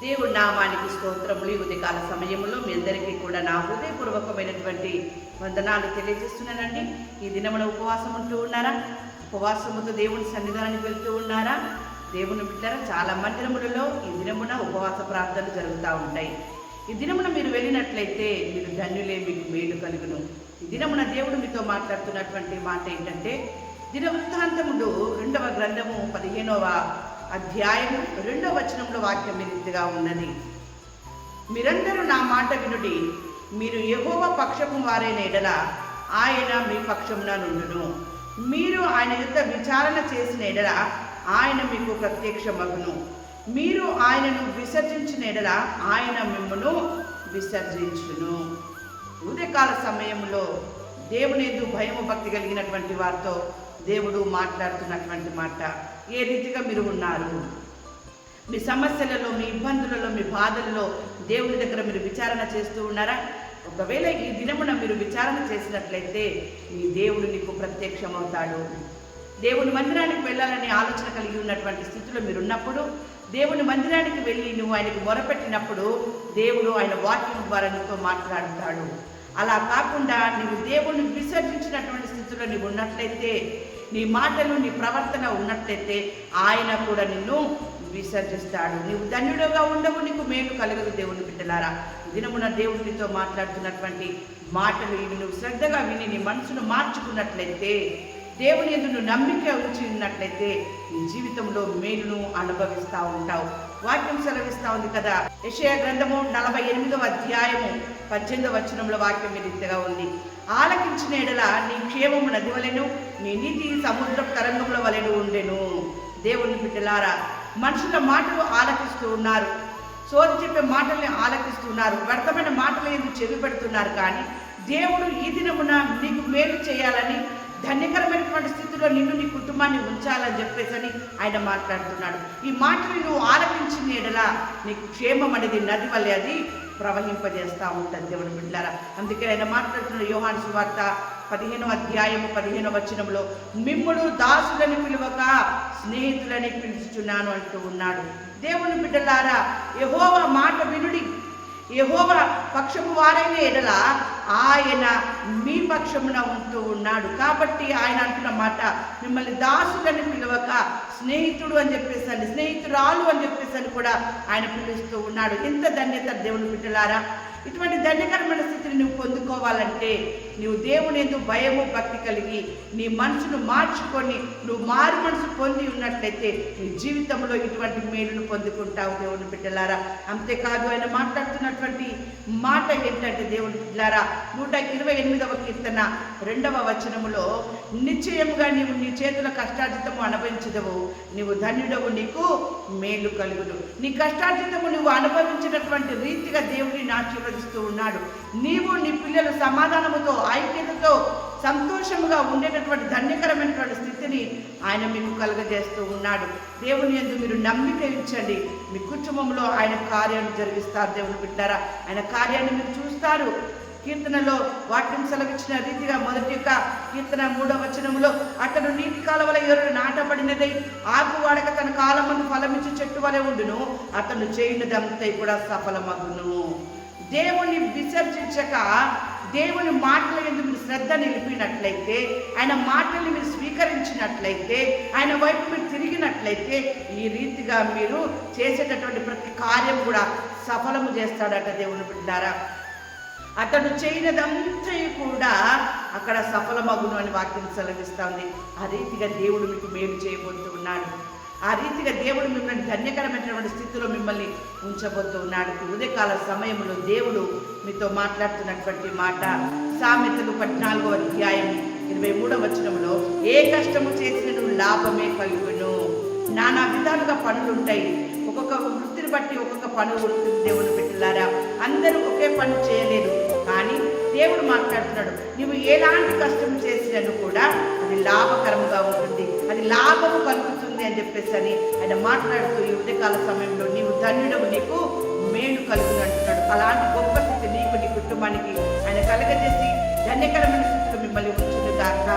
దేవుడి నామానికి స్తోత్రములు ఈ ఉదయకాల సమయంలో మీ అందరికీ కూడా నా హృదయపూర్వకమైనటువంటి వందనాలు తెలియజేస్తున్నానండి. ఈ దినమున ఉపవాసం ఉంటూ ఉన్నారా? ఉపవాసముతో దేవుని సన్నిధానానికి వెళ్తూ ఉన్నారా? దేవుని బిడ్డారా చాలా మందిరములలో ఈ దినమున ఉపవాస ప్రార్థనలు జరుగుతూ ఉంటాయి. ఈ దినమున మీరు వెళ్ళినట్లయితే మీరు ధన్యులే మీకు మేలు కలుగును. ఈ దినమున దేవుడు మీతో మాట్లాడుతున్నటువంటి మాట ఏంటంటే దినవృత్తాంతముడు రెండవ గ్రంథము పదిహేనవ అధ్యాయము రెండవ వచనంలో వాక్యం రీతిగా ఉన్నది. మీరందరూ నా మాట వినుడి మీరు యెహోవ పక్షము వారైన ఎడల ఆయన మీ పక్షమున నుండును. మీరు ఆయన యుద్ధ విచారణ చేసిన ఎడల ఆయన మీకు ప్రత్యక్షమగును. మీరు ఆయనను విసర్జించిన ఎడల ఆయన మిమ్మను విసర్జించును. ఉదయకాల సమయంలో దేవుని భయము భక్తి కలిగినటువంటి వారితో దేవుడు మాట్లాడుతున్నటువంటి మాట ఏ రీతిగా మీరు ఉన్నారు? మీ సమస్యలలో మీ ఇబ్బందులలో మీ బాధలలో దేవుడి దగ్గర మీరు విచారణ చేస్తూ ఉన్నారా? ఒకవేళ ఈ దినమున మీరు విచారణ చేసినట్లయితే ఈ దేవుడు నీకు ప్రత్యక్షమవుతాడు. దేవుని మందిరానికి వెళ్ళాలనే ఆలోచన కలిగి ఉన్నటువంటి స్థితిలో మీరు ఉన్నప్పుడు దేవుని మందిరానికి వెళ్ళి నువ్వు ఆయనకు మొరపెట్టినప్పుడు దేవుడు ఆయన వాక్యం ద్వారా నీతో మాట్లాడుతాడు. అలా కాకుండా నువ్వు దేవుణ్ణి విసర్జించినటువంటి స్థితిలో నీవు ఉన్నట్లయితే నీ మాటలు నీ ప్రవర్తన ఉన్నట్లయితే ఆయన కూడా నిన్ను విసర్జిస్తాడు. నీవు ధన్యుడుగా ఉండవు నీకు మేలు కలగదు దేవుని బిడ్డలారా. దినమున దేవుడు మాట్లాడుతున్నటువంటి మాటలు ఇవి నువ్వు శ్రద్ధగా విని నీ మనసును మార్చుకున్నట్లయితే దేవుని ఎందు నువ్వు నమ్మిక ఉంచి ఉన్నట్లయితే నీ జీవితంలో మేలును అనుభవిస్తూ ఉంటావు. వాక్యం సెలవిస్తా ఉంది కదా. యషయ గ్రంథము నలభై ఎనిమిదవ అధ్యాయము పద్దెనిమిదవ వచనంలో వాక్యం ఈ రీతిగా ఉంది. ఆలకించిన ఎడల నీ క్షేమము నది వలెను నీ నీతి సముద్రపు తరంగముల వలెను ఉండెను. దేవుని బిడ్డలారా మనుషుల మాటలు ఆలకిస్తూ ఉన్నారు. సోది చెప్పే మాటల్ని ఆలకిస్తున్నారు వ్యర్థమైన మాటలు ఎందుకు చెవి పెడుతున్నారు కానీ దేవుడు ఈ దినమున నీకు మేలు చేయాలని ధన్యకరమైనటువంటి స్థితిలో నిన్ను నీ కుటుంబాన్ని ఉంచాలని చెప్పేసి ఆయన మాట్లాడుతున్నాడు. ఈ మాటలు నువ్వు ఆలపించిన ఎడలా నీకు క్షేమం అనేది నది వల్లే అది ప్రవహింపజేస్తూ ఉంటుంది దేవుని బిడ్డారా అందుకే ఆయన మాట్లాడుతున్న యోహాన్ సువార్త పదిహేనవ అధ్యాయము పదిహేనవ వచనంలో మిమ్ముడు దాసులని పిలువక స్నేహితులని పిలుచుచున్నాను అంటూ ఉన్నాడు. దేవుని బిడ్డలారా యహోవ మాట వినుడి. యహోవ పక్షము వారైన ఎడల ఆయన మీ పక్షమున ఉంటూ ఉన్నాడు. కాబట్టి ఆయన అంటున్న మాట మిమ్మల్ని దాసులని పిలవక స్నేహితుడు అని చెప్పేసి అని స్నేహితురాలు అని చెప్పేసి అని కూడా ఆయన పిలుస్తూ ఉన్నాడు. ఎంత ధన్యత దేవుని బిడ్డలారా. ఇటువంటి దండకరమైన స్థితిని నువ్వు పొందుకోవాలంటే నువ్వు దేవుని ఎందు భయము భక్తి కలిగి నీ మనసును మార్చుకొని నువ్వు మారు మనసు పొంది ఉన్నట్లయితే నీ జీవితంలో ఇటువంటి మేలును పొందుకుంటావు దేవుని బిడ్డలారా. అంతేకాదు ఆయన మాట్లాడుతున్నటువంటి మాట ఏంటంటే దేవుని బిడ్డలారా నూట ఇరవై ఎనిమిదవ కీర్తన రెండవ వచనములో నిశ్చయముగా నీవు నీ చేతుల కష్టార్జితము అనుభవించదవు నీవు ధన్యుడవు నీకు మేలు కలుగును. నీ కష్టార్జితము నువ్వు అనుభవించినటువంటి రీతిగా దేవుని దేవుడిని ఆశీర్వదిస్తూ ఉన్నాడు. నీవు నీ పిల్లలు సమాధానముతో ఐక్యతతో సంతోషముగా ఉండేటటువంటి ధన్యకరమైనటువంటి స్థితిని ఆయన మీకు కలుగజేస్తూ ఉన్నాడు. దేవుని ఎందు మీరు నమ్మిక ఇచ్చండి. మీ కుటుంబంలో ఆయన కార్యాన్ని జరిగిస్తారు. దేవుని బిడ్డారా ఆయన కార్యాన్ని మీరు చూస్తారు. కీర్తనలో వాక్యం సెలవిచ్చిన రీతిగా మొదటి యొక్క కీర్తన మూడవ వచనములో అతను నీటి కాలవల ఎవరు నాటబడినదై ఆకు వాడక తన కాలమందు ఫలమిచ్చి చెట్టు వలె ఉండును. అతను చేయనిదంతా కూడా సఫలమగును. దేవుణ్ణి విసర్జించక దేవుని మాటల మీద మీరు శ్రద్ధ నిలిపినట్లయితే ఆయన మాటల్ని మీరు స్వీకరించినట్లయితే ఆయన వైపు మీరు తిరిగినట్లయితే ఈ రీతిగా మీరు చేసేటటువంటి ప్రతి కార్యం కూడా సఫలము చేస్తాడట దేవుని బిడ్డారా. అతడు చేయనదంతా కూడా అక్కడ సఫలమగును అని వాక్యం సెలవిస్తుంది. ఆ రీతిగా దేవుడు మీకు మేలు చేయబోతున్నాడు ఆ రీతిగా దేవుడు మిమ్మల్ని ధన్యకరమైనటువంటి స్థితిలో మిమ్మల్ని ఉంచబోతూ ఉన్నాడు. ఉదయకాల సమయంలో దేవుడు మీతో మాట్లాడుతున్నటువంటి మాట సామెతలు పద్నాలుగో అధ్యాయం ఇరవై మూడవ వచనంలో ఏ కష్టము చేసినను లాభమే కలుగును. నానా విధాలుగా పనులు ఉంటాయి. ఒక్కొక్క వృత్తిని బట్టి ఒక్కొక్క పనులు ఉంటుంది దేవుని పెట్టిలారా అందరూ ఒకే పని చేయలేదు కానీ దేవుడు మాట్లాడుతున్నాడు నువ్వు ఎలాంటి కష్టం చేసినను కూడా అది లాభకరంగా ఉంటుంది. అది లాభము కలుగుతుంది. అని చెప్పేసి అని ఆయన మాట్లాడుతూ ఈ ఉదయకాల సమయంలో నీవు ధన్యుడవు నీకు మేలు కలుగును అంటున్నాడు. అలాంటి గొప్ప స్థితి నీకు నీ కుటుంబానికి ఆయన కలగజేసి ధన్యకరమైన స్థితిలో మిమ్మల్ని ఉంచును దాకా